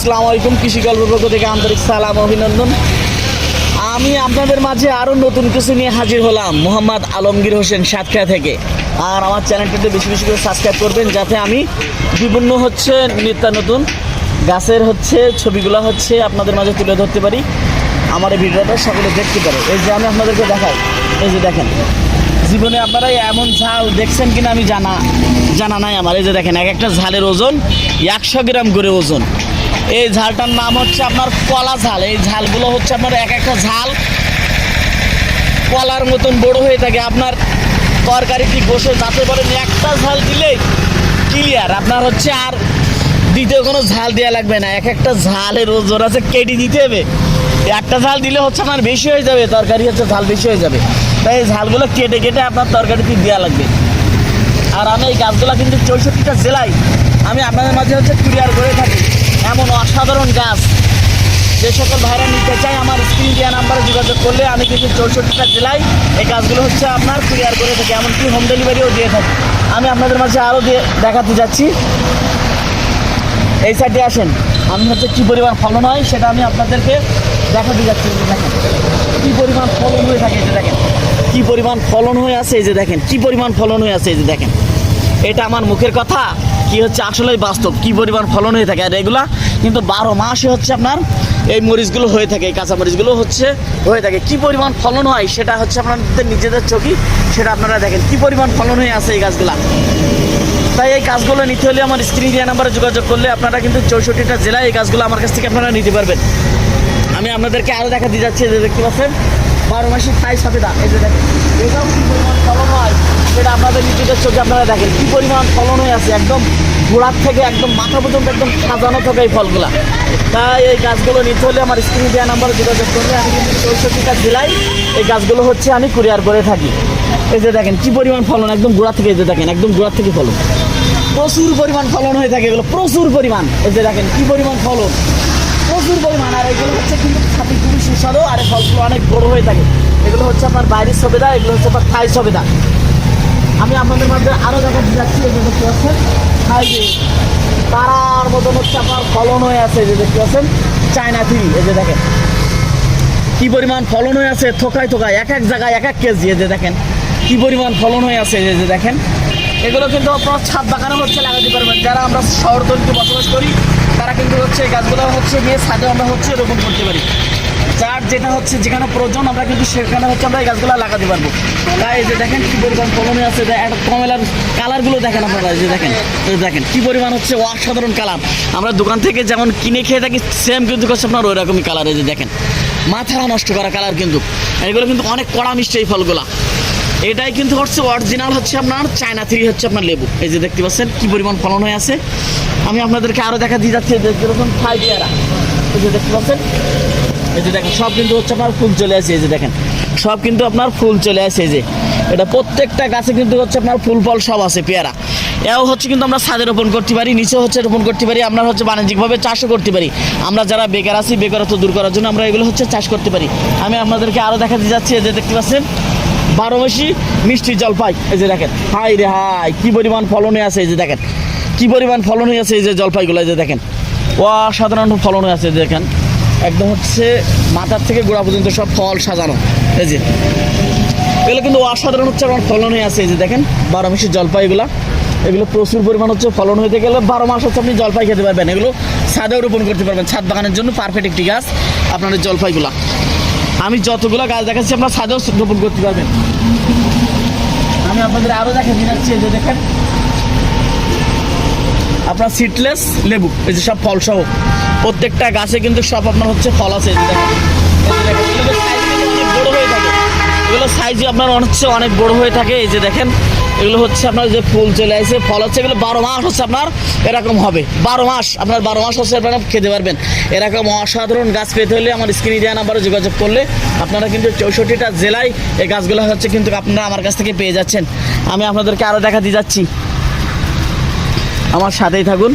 আসসালামু আলাইকুম কৃষি গল্পের পক্ষ থেকে আন্তরিক সালাম, অভিনন্দন। আমি আপনাদের মাঝে আরও নতুন কিছু নিয়ে হাজির হলাম, মোহাম্মদ আলমগীর হোসেন সাতক্ষীরা থেকে। আর আমার চ্যানেলটিতে বেশি বেশি করে সাবস্ক্রাইব করবেন, যাতে আমি বিভিন্ন হচ্ছে নিত্য নতুন। গাছের হচ্ছে ছবিগুলো হচ্ছে আপনাদের মাঝে তুলে ধরতে পারি। আমার এই ভিডিওটা সকলে দেখতে পারে। এই যে আমি আপনাদেরকে দেখাই, এই যে দেখেন। জীবনে আপনারা এমন ঝাল দেখছেন কিনা আমি জানা জানা নাই আমার। এই যে দেখেন, এক একটা ঝালের ওজন একশো গ্রাম করে ওজন। এই ঝালটার নাম হচ্ছে আপনার কলা ঝাল। এই ঝালগুলো হচ্ছে আপনার এক একটা ঝাল কলার মতন বড় হয়ে থাকে। আপনার তরকারিটি বসে যাতে পারেন, একটা ঝাল দিলেই ক্লিয়ার আপনার হচ্ছে আর দ্বিতীয় কোনো ঝাল দেওয়া লাগবে না। এক একটা ঝালের ওজন আছে, কেটে দিতে হবে। একটা ঝাল দিলে হচ্ছে আপনার বেশি হয়ে যাবে, তরকারি হচ্ছে ঝাল বেশি হয়ে যাবে। তাই এই ঝালগুলো কেটে কেটে আপনার তরকারিতে দেওয়া লাগবে। আর আমি এই গাছগুলো কিন্তু চৌষট্টিটা জেলায়, আমি আপনাদের মাঝে হচ্ছে ক্লিয়ার করে থাকি। এমন অসাধারণ গাছ। যে সকল ভাইরা নিতে চাই আমার স্ক্রিন দেওয়া নাম্বারে যোগাযোগ করলে আমি কিন্তু চৌষট্টিটা জেলায় এই গাছগুলো হচ্ছে আপনার ক্লিয়ার করে থাকি, এমনকি হোম ডেলিভারিও দিয়ে থাকি। আমি আপনাদের মাঝে আরও দেখাতে যাচ্ছি। এই সাইডে আসেন। আমি হচ্ছে কী পরিমাণ ফলন হয় সেটা আমি আপনাদেরকে দেখাতে যাচ্ছি দেখেন। কী পরিমাণ ফলন হয়ে থাকে যে দেখেন। কী পরিমাণ ফলন হয়ে আছে, এই যে দেখেন। কী পরিমাণ ফলন হয়ে আছে, এই যে দেখেন। এটা আমার মুখের কথা। কি হচ্ছে? আসলেই বাস্তব। কি পরিমাণ ফলন হয়ে থাকে? আর এগুলা কিন্তু বারো মাসে হচ্ছে আপনার এই মরিচগুলো হয়ে থাকে, এই কাঁচা মরিচগুলো হচ্ছে হয়ে থাকে। কি পরিমাণ ফলন হয় সেটা হচ্ছে আপনাদের নিজেদের চোখই, সেটা আপনারা দেখেন। কি পরিমাণ ফলন হয়ে আছে এই গাছগুলা? তাই এই গাছগুলো নিতে হলে আমার স্ক্রিন দেওয়া নাম্বারে যোগাযোগ করলে আপনারা কিন্তু চৌষট্টিটা জেলায় এই গাছগুলো আমার কাছ থেকে আপনারা নিতে পারবেন। আমি আপনাদেরকে আরও দেখা দিয়ে যাচ্ছি যে দেখতে পাচ্ছেন? বারো মাসিক থাই সফেদা এই যে দেখেন, এটাও কী পরিমাণ ফলন হয়? সেটা আপনাদের নিজেদের চোখে আপনারা দেখেন। কী পরিমাণ ফলন হয়ে আছে, একদম গোড়ার থেকে একদম মাথা পর্যন্ত একদম সাজানো থাকে এই ফলগুলা। তাই এই গাছগুলো নিতে হলে আমার স্ক্রিন দেওয়া নাম্বারে যোগাযোগ করলে আমি কিন্তু চৌষট্টিটা জেলায় এই গাছগুলো হচ্ছে আমি কুরিয়ার করে থাকি। এই যে দেখেন, কী পরিমাণ ফলন, একদম গোড়া থেকে এই যে দেখেন, একদম গোড়ার থেকে ফলন। প্রচুর পরিমাণ ফলন হয়ে থাকে এগুলো, প্রচুর পরিমাণ। এই যে দেখেন, কী পরিমাণ ফলন। প্রচুর পরিমাণ। আর এগুলো হচ্ছে কিন্তু খাতি খুবই সুস্বাদু, আর ফলগুলো অনেক বড় হয়ে থাকে। এগুলো হচ্ছে আপনার বাইরের সবেদা, এগুলো হচ্ছে আপনার থাই সবেদা। আমি আপনাদের মধ্যে আরও দেখা যাচ্ছি এই যে দেখতে পাচ্ছেন। থাই যে তারার মতন হচ্ছে আপনার ফলন হয়ে আছে যে দেখতে পাচ্ছেন। চায়না থ্রি, এই যে দেখেন। কি পরিমাণ ফলন হয়ে আছে, থোকায় থোকায়, এক এক জায়গায় এক এক কেজি, এই যে দেখেন। কি পরিমাণ ফলন হয়ে আছে, এই যে দেখেন। এগুলো কিন্তু আপনার ছাদ বাগানে হচ্ছে লাগাতে পারবেন। যারা আমরা শহরতলিতে বসবাস করি, তারা কিন্তু হচ্ছে গাছগুলো হচ্ছে গিয়ে ছাদে আমরা হচ্ছে রোপণ করতে পারি। যার যেটা হচ্ছে, যেখানে প্রয়োজন, আমরা কিন্তু সেখানে হচ্ছে আমরা এই গাছগুলো লাগাতে পারব। তাই এই যে দেখেন কি পরিমাণ হয়ে আছে একটা কমলার কালারগুলো দেখেন আপনারা, এই যে দেখেন। দেখেন, কি পরিমাণ হচ্ছে অসাধারণ কালার। আমরা দোকান থেকে যেমন কিনে খেয়ে থাকি সেম কিন্তু হচ্ছে আপনার ওই রকমই কালার, এই যে দেখেন। মাথা নষ্ট করা কালার কিন্তু। এগুলো কিন্তু অনেক কড়া মিষ্টি এই ফলগুলা। এটাই কিন্তু হচ্ছে অরিজিনাল হচ্ছে আপনার চায়না থ্রি হচ্ছে আপনার লেবু। এই যে দেখতে পাচ্ছেন কি পরিমাণ ফলন হয়ে আছে। আমি আপনাদেরকে আরও দেখা দিয়ে যাচ্ছি দেখতে ফাইভ ইয়ারা এই যে দেখতে পাচ্ছেন এই যে দেখেন, সব কিন্তু হচ্ছে আপনার ফুল চলে আসে, এই যে দেখেন। সব কিন্তু আপনার ফুল চলে আসে, এই যে। এটা প্রত্যেকটা গাছে কিন্তু হচ্ছে আপনার ফুল ফল সব আছে, পেয়ারা। এও হচ্ছে কিন্তু আমরা ছাদে রোপণ করতে পারি নিচে হচ্ছে রোপণ করতে পারি, আমরা হচ্ছে বাণিজ্যিকভাবে চাষও করতে পারি। আমরা যারা বেকার আছি, বেকারত্ব দূর করার জন্য আমরা এগুলো হচ্ছে চাষ করতে পারি। আমি আপনাদেরকে আরও দেখাতে যাচ্ছি যে দেখতে পাচ্ছেন? বারো মাসি মিষ্টি জলপাই এই যে দেখেন। হাই রে হাই কী পরিমাণ ফলনে আছে, এই যে দেখেন। কী পরিমাণ ফলন আছে, এই যে জলপাইগুলো, এই যে দেখেন। অসাধারণ ফলন আছে, এই যে দেখেন। একদম হচ্ছে মাথার থেকে গোড়া পর্যন্ত সব ফল সাজানো। এই যে। এগুলো কিন্তু অসাধারণ হচ্ছে, আমার ফলন হয়ে আছে, এই যে দেখেন, বারো মাসি জলপাইগুলা এগুলো। প্রচুর পরিমাণ হচ্ছে ফলন হতে গেলে বারো মাস হচ্ছে আপনি জলপাই খেতে পারবেন। এগুলো ছাদেও রোপণ করতে পারবেন, ছাদ বাগানের জন্য পারফেক্ট একটি গাছ আপনাদের জলপাইগুলা। আমি যতগুলো গাছ দেখাচ্ছি, আপনার ছাদেও রোপণ করতে পারবেন। আমি আপনাদের আরও দেখা যে দেখেন। আপনার সিটলেস লেবু, এই যে সব ফল সহ প্রত্যেকটা গাছে কিন্তু সব আপনার হচ্ছে ফল আছে বড় হয়ে থাকে। এগুলো সাইজে আপনার হচ্ছে অনেক বড় হয়ে থাকে, এই যে দেখেন। এগুলো হচ্ছে আপনার যে ফুল চলে আসে, ফল হচ্ছে, এগুলো বারো মাস হচ্ছে আপনার এরকম হবে। বারো মাস, আপনার বারো মাস হচ্ছে আপনারা খেতে পারবেন। এরকম অসাধারণ গাছ পেতে হলে আমার স্ক্রিনে দেওয়া নাম্বারে যোগাযোগ করলে আপনারা কিন্তু চৌষট্টিটা জেলায় এই গাছগুলো হচ্ছে কিন্তু আপনারা আমার কাছ থেকে পেয়ে যাচ্ছেন। আমি আপনাদেরকে আরও দেখা দিয়ে যাচ্ছি। আমার সাথেই থাকুন।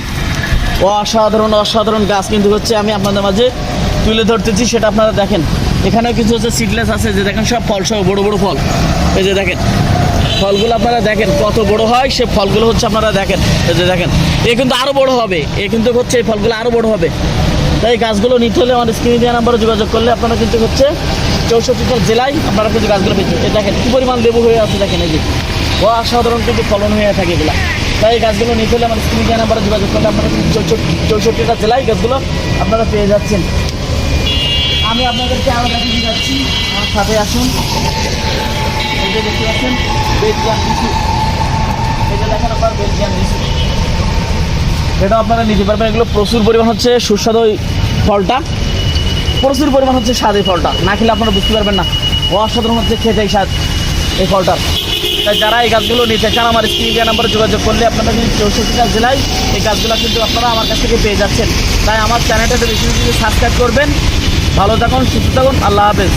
অসাধারণ অসাধারণ গাছ কিন্তু হচ্ছে আমি আপনাদের মাঝে তুলে ধরতেছি, সেটা আপনারা দেখেন। এখানেও কিছু হচ্ছে সিডলেস আছে, যে দেখেন সব ফল সব বড় বড় ফল। এই যে দেখেন, ফলগুলো আপনারা দেখেন কত বড় হয়, সে ফলগুলো হচ্ছে আপনারা দেখেন। এই যে দেখেন, এ কিন্তু আরও বড় হবে, এ কিন্তু হচ্ছে এই ফলগুলো আরও বড় হবে। তাই গাছগুলো নিতে হলে আমার স্ক্রিনে দেওয়া নাম্বারে যোগাযোগ করলে আপনারা কিন্তু হচ্ছে চৌষট্টিটা জেলায় আপনারা কিন্তু গাছগুলো পেয়েছেন দেখেন, কী পরিমাণ লেবু হয়ে আছে দেখেন এই যে। অসাধারণ কিন্তু ফলন হয়ে থাকে এগুলা। তাই এই গাছগুলো নিতে হলে আমার স্ক্রিনে দেওয়া নাম্বারে যোগাযোগ করলে আপনারা চৌষট্টিটা জেলায় এই গাছগুলো আপনারা পেয়ে যাচ্ছেন। আমি আপনাদেরকে আরও দেখিয়ে যাচ্ছি আমার সাথে আসুন। দেখতে পাচ্ছেন বেলজিয়াম লিচু যে দেখেন আপনার বেলজিয়াম লিচু এটা আপনারা নিতে পারবেন। এগুলো প্রচুর পরিমাণ হচ্ছে সুস্বাদু ফলটা। প্রচুর পরিমাণ হচ্ছে স্বাদ এই ফলটা। না খেলে আপনারা বুঝতে পারবেন না। অসাধারণ হচ্ছে খেতে স্বাদ এই ফলটার তাই যারা এই গাছগুলো নিতে চান, আমার স্ক্রিন দেওয়া নাম্বারে যোগাযোগ করলে আপনারা কিন্তু চৌষট্টিটা জেলায় এই গাছগুলো কিন্তু আপনারা আমার কাছ থেকে পেয়ে যাচ্ছেন। তাই আমার চ্যানেলটাতে বেশি বেশি সাবস্ক্রাইব করবেন। ভালো থাকুন, সুস্থ থাকুন, আল্লাহ হাফেজ।